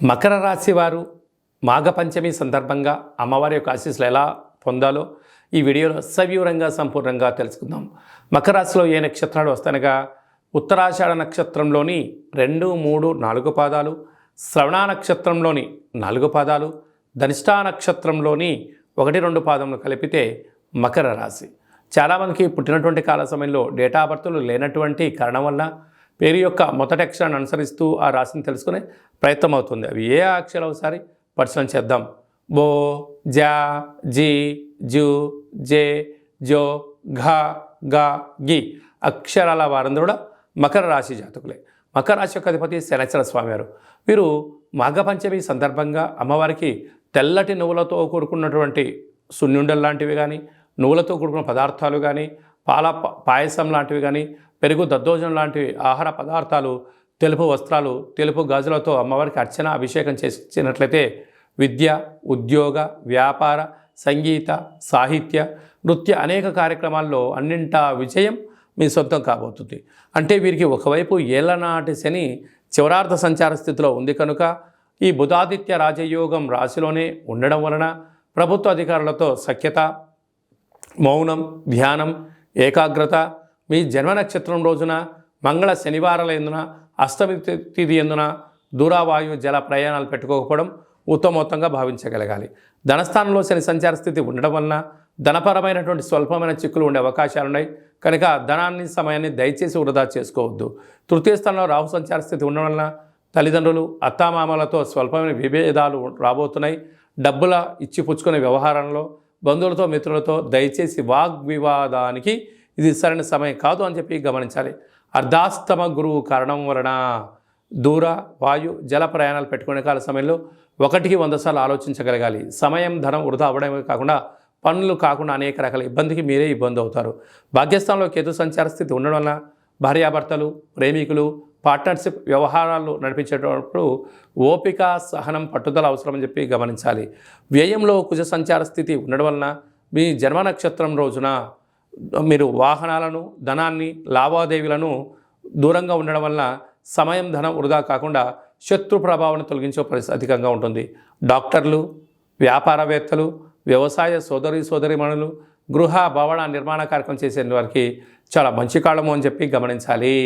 మకర రాశి వారు మాఘపంచమి సందర్భంగా అమ్మవారి యొక్క ఆశీస్సులు ఎలా పొందాలో ఈ వీడియోలో సవివరంగా సంపూర్ణంగా తెలుసుకుందాం. మకర రాశిలో ఏ నక్షత్రాలు వస్తానగా ఉత్తరాషాఢ నక్షత్రంలోని రెండు మూడు నాలుగు పాదాలు శ్రవణ నక్షత్రంలోని నాలుగు పాదాలు ధనిష్టా నక్షత్రంలోని ఒకటి రెండు పాదములు కలిపితే మకర రాశి. చాలామందికి పుట్టినటువంటి కాల సమయంలో డేటా బర్త్లు లేనటువంటి కారణం వల్ల పేరు యొక్క మొదటి అక్షరాన్ని అనుసరిస్తూ ఆ రాశిని తెలుసుకునే ప్రయత్నం అవుతుంది. అవి ఏ అక్షరాలు ఒకసారి పరిశీలన చేద్దాం. బో జా జీ జు జే జో ఘ గ గి అక్షరాల వారందరూ కూడా మకర రాశి జాతకులే. మకర రాశి యొక్క అధిపతి శనచర స్వామివారు వీరు మాఘపంచమి సందర్భంగా అమ్మవారికి తెల్లటి నువ్వులతో కూడుకున్నటువంటి సున్నుండలు లాంటివి కానీ నువ్వులతో కూడుకున్న పదార్థాలు కానీ పాల పాయసం లాంటివి కానీ పెరుగు దద్దోజనం లాంటి ఆహార పదార్థాలు తెలుపు వస్త్రాలు తెలుపు గాజులతో అమ్మవారికి అర్చన అభిషేకం చేసినట్లయితే విద్య ఉద్యోగ వ్యాపార సంగీత సాహిత్య నృత్య అనేక కార్యక్రమాల్లో అన్నింటా విజయం మీ సొంతం కాబోతుంది. అంటే వీరికి ఒకవైపు ఏళ్ళనాటి శని చివరార్థ సంచార స్థితిలో ఉంది కనుక ఈ బుధాదిత్య రాజయోగం రాశిలోనే ఉండడం వలన ప్రభుత్వ అధికారులతో సఖ్యత మౌనం ధ్యానం ఏకాగ్రత మీ జన్మ నక్షత్రం రోజున మంగళ శనివారాల ఎందున అష్టమి తిథి ఎందున దూరావాయు జల ప్రయాణాలు పెట్టుకోకపోవడం ఉత్తమోత్తంగా భావించగలగాలి. ధనస్థానంలో శని సంచార స్థితి ఉండడం వలన ధనపరమైనటువంటి స్వల్పమైన చిక్కులు ఉండే అవకాశాలు ఉన్నాయి కనుక ధనాన్ని సమయాన్ని దయచేసి వృధా చేసుకోవద్దు. తృతీయ స్థానంలో రాహు సంచార స్థితి ఉండడం వలన తల్లిదండ్రులు అత్తామామలతో స్వల్పమైన విభేదాలు రాబోతున్నాయి. డబ్బుల ఇచ్చి పుచ్చుకునే వ్యవహారంలో బంధువులతో మిత్రులతో దయచేసి వాగ్వివాదానికి ఇది సరైన సమయం కాదు అని చెప్పి గమనించాలి. అర్ధాస్తమ గురువు కారణం వలన దూర వాయు జల ప్రయాణాలు పెట్టుకునే కాల సమయంలో ఒకటికి వంద సార్లు ఆలోచించగలగాలి. సమయం ధనం వృధా అవ్వడమే కాకుండా పనులు కాకుండా అనేక రకాల ఇబ్బందికి మీరే ఇబ్బంది అవుతారు. భాగ్యస్థానంలో కేతు సంచార స్థితి ఉండడం వలన భార్యాభర్తలు ప్రేమికులు పార్ట్నర్షిప్ వ్యవహారాలు నడిపించేటప్పుడు ఓపిక సహనం పట్టుదల అవసరమని చెప్పి గమనించాలి. వ్యయంలో కుజ సంచార స్థితి ఉండడం వలన మీ జన్మ నక్షత్రం రోజున మీరు వాహనాలను ధనాన్ని లావాదేవీలను దూరంగా ఉండడం వలన సమయం ధనం వృధా కాకుండా శత్రు ప్రభావాన్ని తొలగించే పరిస్థితి అధికంగా ఉంటుంది. డాక్టర్లు వ్యాపారవేత్తలు వ్యవసాయ సోదరి సోదరిమణులు గృహ భవన నిర్మాణ కార్యక్రమం చేసే వారికి చాలా మంచి కాలము అని చెప్పి గమనించాలి.